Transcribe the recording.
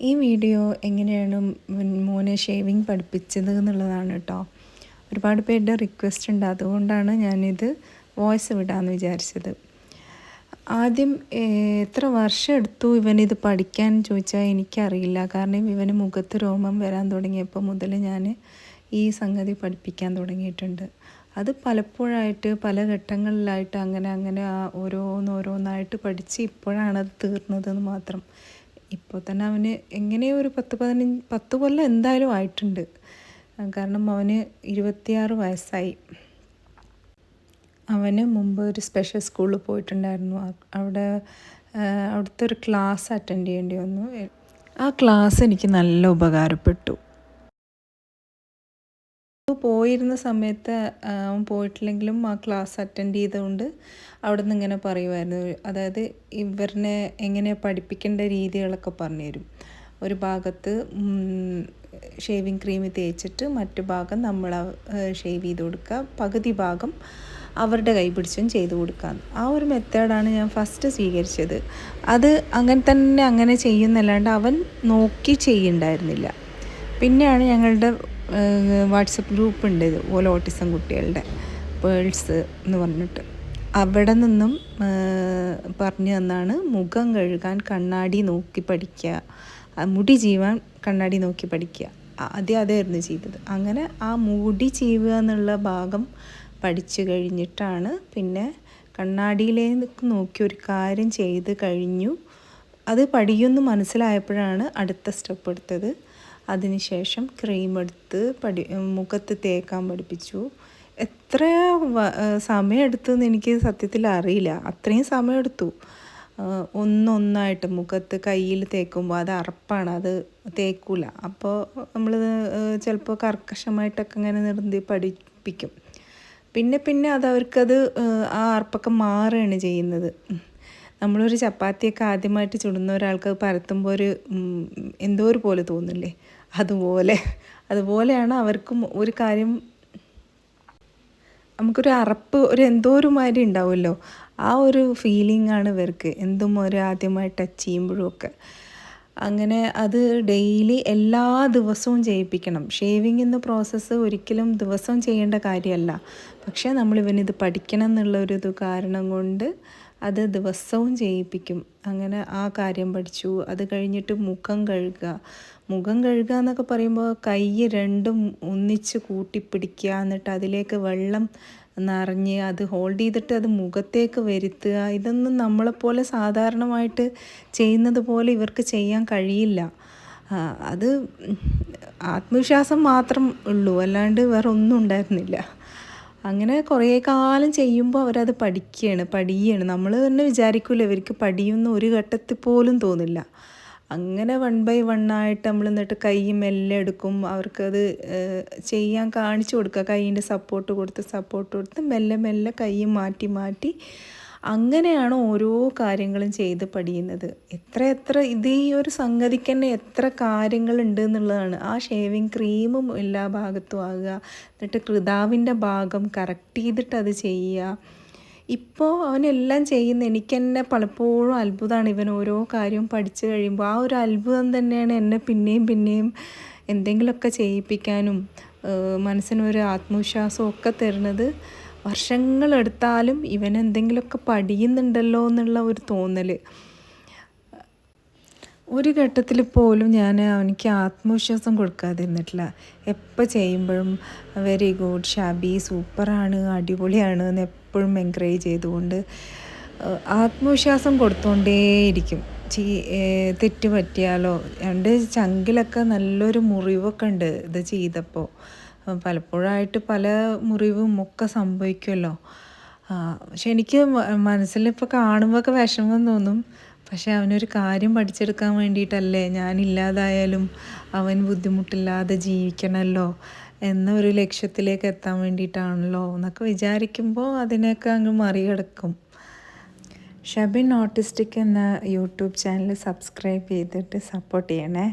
ഈ വീഡിയോ എങ്ങനെയാണ് മോനെ ഷേവിങ് പഠിപ്പിച്ചത് എന്നുള്ളതാണ് കേട്ടോ. ഒരുപാട് പേരുടെ റിക്വസ്റ്റ് ഉണ്ട്. അതുകൊണ്ടാണ് ഞാനിത് വോയിസ് വിടാമെന്ന് വിചാരിച്ചത്. ആദ്യം എത്ര വർഷം എടുത്തു ഇവനിത് പഠിക്കാൻ ചോദിച്ചാൽ എനിക്കറിയില്ല. കാരണം ഇവന് മുഖത്ത് രോമം വരാൻ തുടങ്ങിയപ്പോൾ മുതൽ ഞാൻ ഈ സംഗതി പഠിപ്പിക്കാൻ തുടങ്ങിയിട്ടുണ്ട്. അത് പലപ്പോഴായിട്ട് പല ഘട്ടങ്ങളിലായിട്ട് അങ്ങനെ അങ്ങനെ ഓരോന്നോരോന്നായിട്ട് പഠിച്ച് ഇപ്പോഴാണ് അത് തീർന്നതെന്ന് മാത്രം. ഇപ്പോൾ തന്നെ അവന് എങ്ങനെയോ ഒരു പത്ത് പതിനഞ്ച് പത്ത് കൊല്ലം എന്തായാലും ആയിട്ടുണ്ട്. കാരണം അവന് ഇരുപത്തിയാറ് വയസ്സായി. അവന് മുമ്പ് ഒരു സ്പെഷ്യൽ സ്കൂളിൽ പോയിട്ടുണ്ടായിരുന്നു. അവിടെ അവിടുത്തെ ഒരു ക്ലാസ് അറ്റൻഡ് ചെയ്യേണ്ടി വന്നു. ആ ക്ലാസ് എനിക്ക് നല്ല ഉപകാരപ്പെട്ടു. പോയിരുന്ന സമയത്ത് അവൻ പോയിട്ടില്ലെങ്കിലും ആ ക്ലാസ് അറ്റൻഡ് ചെയ്തുകൊണ്ട് അവിടെ നിന്ന് ഇങ്ങനെ പറയുമായിരുന്നു അതായത് ഇവരിനെ എങ്ങനെ പഠിപ്പിക്കേണ്ട രീതികളൊക്കെ പറഞ്ഞു തരും ഒരു ഭാഗത്ത് ഷേവിങ് ക്രീം തേച്ചിട്ട് മറ്റു ഭാഗം നമ്മൾ ഷേവ് ചെയ്ത് കൊടുക്കുക. പകുതി ഭാഗം അവരുടെ കൈ പിടിച്ചും ചെയ്തു കൊടുക്കാം ആ ഒരു മെത്തേഡാണ് ഞാൻ ഫസ്റ്റ് സ്വീകരിച്ചത്. അത് അങ്ങനെ തന്നെ അങ്ങനെ ചെയ്യുന്നല്ലാണ്ട് അവൻ നോക്കി ചെയ്യുന്നുണ്ടായിരുന്നില്ല. പിന്നെയാണ് ഞങ്ങളുടെ വാട്സപ്പ് ഗ്രൂപ്പ് ഉണ്ട് ഇതുപോലെ ഓട്ടിസം കുട്ടികളുടെ പേൾസ് എന്ന് പറഞ്ഞിട്ട്. അവിടെ നിന്നും പറഞ്ഞു തന്നാണ് മുഖം കഴുകാൻ കണ്ണാടി നോക്കി പഠിക്കുക മുടി ജീവാൻ കണ്ണാടി നോക്കി പഠിക്കുക. ആദ്യം അതായിരുന്നു ചെയ്തത്. അങ്ങനെ ആ മുടി ചീവുക എന്നുള്ള ഭാഗം പഠിച്ചു കഴിഞ്ഞിട്ടാണ് പിന്നെ കണ്ണാടിയിലേക്ക് നോക്കി ഒരു കാര്യം ചെയ്ത് കഴിഞ്ഞു. അത് പഠിയുമെന്ന് മനസ്സിലായപ്പോഴാണ് അടുത്ത സ്റ്റെപ്പ് എടുത്തത്. അതിനുശേഷം ക്രീം എടുത്ത് പഠി മുഖത്ത് തേക്കാൻ പഠിപ്പിച്ചു. എത്ര സമയമെടുത്തെന്ന് എനിക്ക് സത്യത്തിൽ അറിയില്ല. അത്രയും സമയമെടുത്തു ഒന്നൊന്നായിട്ട് മുഖത്ത് കയ്യിൽ തേക്കുമ്പോൾ അത് അറപ്പാണ്. അത് തേക്കൂല. അപ്പോൾ നമ്മൾ ചിലപ്പോൾ കർക്കശമായിട്ടൊക്കെ ഇങ്ങനെ നിർത്തി പഠിപ്പിക്കും. പിന്നെ പിന്നെ അത് അവർക്കത് ആ അറപ്പൊക്കെ മാറുകയാണ് ചെയ്യുന്നത്. നമ്മളൊരു ചപ്പാത്തിയൊക്കെ ആദ്യമായിട്ട് ചുടുന്ന ഒരാൾക്ക് പരത്തുമ്പോൾ ഒരു എന്തോ ഒരു പോലെ തോന്നില്ലേ? അതുപോലെ അതുപോലെയാണ് അവർക്കും ഒരു കാര്യം നമുക്കൊരു അറപ്പ് ഒരു എന്തോ ഒരു മാതിരി ഉണ്ടാവുമല്ലോ. ആ ഒരു ഫീലിംഗ് ആണ് ഇവർക്ക് എന്തും ഒരു ആദ്യമായി ടച്ച് ചെയ്യുമ്പോഴും ഒക്കെ അങ്ങനെ അത് ഡെയിലി എല്ലാ ദിവസവും ചെയ്യിപ്പിക്കണം. ഷേവിങ് എന്ന പ്രോസസ്സ് ഒരിക്കലും ദിവസവും ചെയ്യേണ്ട കാര്യമല്ല. പക്ഷേ നമ്മൾ ഇവനിത് പഠിക്കണം എന്നുള്ളൊരിത് കാരണം കൊണ്ട് അത് ദിവസവും ചെയ്യിപ്പിക്കും. അങ്ങനെ ആ കാര്യം പഠിച്ചു. അത് കഴിഞ്ഞിട്ട് മുഖം കഴുകുക. മുഖം കഴുകുക എന്നൊക്കെ പറയുമ്പോൾ കൈ രണ്ടും ഒന്നിച്ച് കൂട്ടിപ്പിടിക്കുക. എന്നിട്ട് അതിലേക്ക് വെള്ളം നിറഞ്ഞ് അത് ഹോൾഡ് ചെയ്തിട്ട് അത് മുഖത്തേക്ക് വരുത്തുക. ഇതൊന്നും നമ്മളെപ്പോലെ സാധാരണമായിട്ട് ചെയ്യുന്നത് പോലെ ഇവർക്ക് ചെയ്യാൻ കഴിയില്ല. അത് ആത്മവിശ്വാസം മാത്രം ഉള്ളൂ. അല്ലാണ്ട് വേറെ ഒന്നും ഉണ്ടായിരുന്നില്ല. അങ്ങനെ കുറേ കാലം ചെയ്യുമ്പോൾ അവരത് പഠിക്കുകയാണ് പഠിയാണ്. നമ്മൾ തന്നെ വിചാരിക്കില്ല ഇവർക്ക് പഠിയുന്ന ഒരു ഘട്ടത്തിൽ പോലും തോന്നില്ല. അങ്ങനെ വൺ ബൈ വൺ ആയിട്ട് നമ്മൾ എന്നിട്ട് കൈ മെല്ലെ എടുക്കും. അവർക്കത് ചെയ്യാൻ കാണിച്ചു കൊടുക്കുക. കൈയിന്റെ സപ്പോർട്ട് കൊടുത്ത് സപ്പോർട്ട് കൊടുത്ത് മെല്ലെ മെല്ലെ കൈ മാറ്റി മാറ്റി അങ്ങനെയാണ് ഓരോ കാര്യങ്ങളും ചെയ്ത് പഠിയുന്നത്? എത്ര എത്ര ഇത് ഈ ഒരു സംഗതിക്ക് തന്നെ എത്ര കാര്യങ്ങളുണ്ട് എന്നുള്ളതാണ്. ആ ഷേവിങ് ക്രീമും എല്ലാ ഭാഗത്തും ആകുക എന്നിട്ട് കൃതാവിന്റെ ഭാഗം കറക്റ്റ് ചെയ്തിട്ട് അത് ചെയ്യുക. ഇപ്പോൾ അവനെല്ലാം ചെയ്യുന്ന എനിക്ക് തന്നെ പലപ്പോഴും അത്ഭുതമാണ് ഇവൻ ഓരോ കാര്യവും പഠിച്ചു കഴിയുമ്പോൾ ആ ഒരു അത്ഭുതം തന്നെയാണ് എന്നെ പിന്നെയും പിന്നെയും എന്തെങ്കിലുമൊക്കെ ചെയ്യിപ്പിക്കാനും മനസ്സിനൊരു ആത്മവിശ്വാസമൊക്കെ തരുന്നത്. വർഷങ്ങളെടുത്താലും ഇവൻ എന്തെങ്കിലുമൊക്കെ പഠിയുന്നുണ്ടല്ലോ എന്നുള്ള ഒരു തോന്നൽ ഒരു ഘട്ടത്തിൽ പോലും ഞാൻ അവനിക്ക് ആത്മവിശ്വാസം കൊടുക്കാതിരുന്നിട്ടില്ല. എപ്പോൾ ചെയ്യുമ്പോഴും വെരി ഗുഡ് ഷാബി സൂപ്പറാണ് അടിപൊളിയാണ് എന്ന് എപ്പോഴും എൻകറേജ് ചെയ്തുകൊണ്ട് ആത്മവിശ്വാസം കൊടുത്തുകൊണ്ടേയിരിക്കും ചീ തെറ്റ് പറ്റിയാലോ? എന്റെ ചങ്കിലൊക്കെ നല്ലൊരു മുറിവൊക്കെ ഉണ്ട് ഇത് ചെയ്തപ്പോൾ പലപ്പോഴായിട്ട് പല മുറിവും ഒക്കെ സംഭവിക്കുമല്ലോ പക്ഷെ എനിക്ക് മനസ്സിലിപ്പോൾ കാണുമ്പോഴൊക്കെ വിഷമം തോന്നും. പക്ഷെ അവനൊരു കാര്യം പഠിച്ചെടുക്കാൻ വേണ്ടിയിട്ടല്ലേ ഞാനില്ലാതായാലും അവൻ ബുദ്ധിമുട്ടില്ലാതെ ജീവിക്കണമല്ലോ എന്ന ഒരു ലക്ഷ്യത്തിലേക്ക് എത്താൻ വേണ്ടിയിട്ടാണല്ലോ എന്നൊക്കെ വിചാരിക്കുമ്പോൾ അതിനെയൊക്കെ അങ്ങ് മറികടക്കും. ഷബിൻ ഓട്ടിസ്റ്റിക് എന്ന യൂട്യൂബ് ചാനൽ സബ്സ്ക്രൈബ് ചെയ്തിട്ട് സപ്പോർട്ട് ചെയ്യണേ.